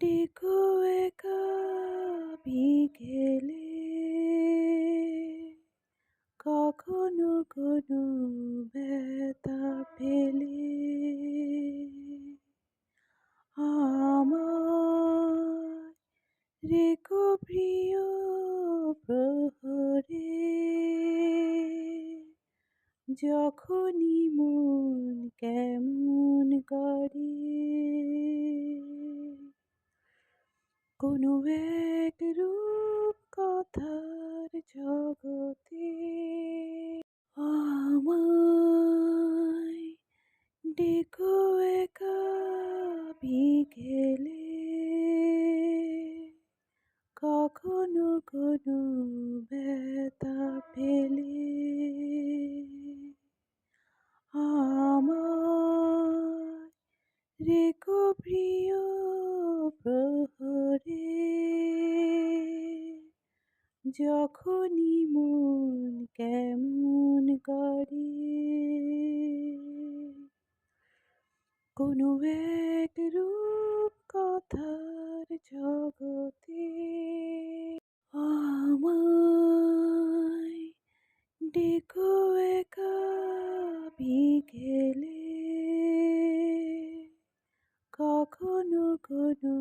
ডেকো একা বিকেলে। কখনো কোনো ব্যথা পেলে। আমার রেখো প্রিয় প্রহরে যখনই মন কোনো এক রূপ কথার জগতে আমায় ডেকো একা বিকেলে। কখনো কোনো ব্যথা পেলে আমার রেখো প্রিয় প্রহরে যখনই মন কেমন করে কোনো এক রূপ কথার জগতে আমায় ডেকো একা বিকেলে কখনো কোনো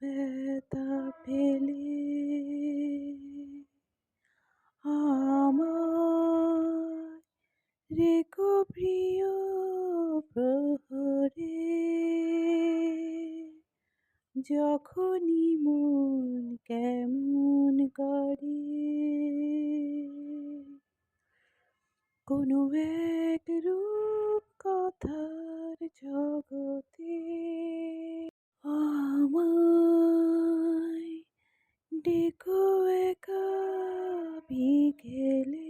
ব্যথা পেলে আমার রেখো প্রিয় প্রহরে। যখনই মন কেমন করে, কোনো এক রূপ কথার জগতে ডেকো একা বিকেলে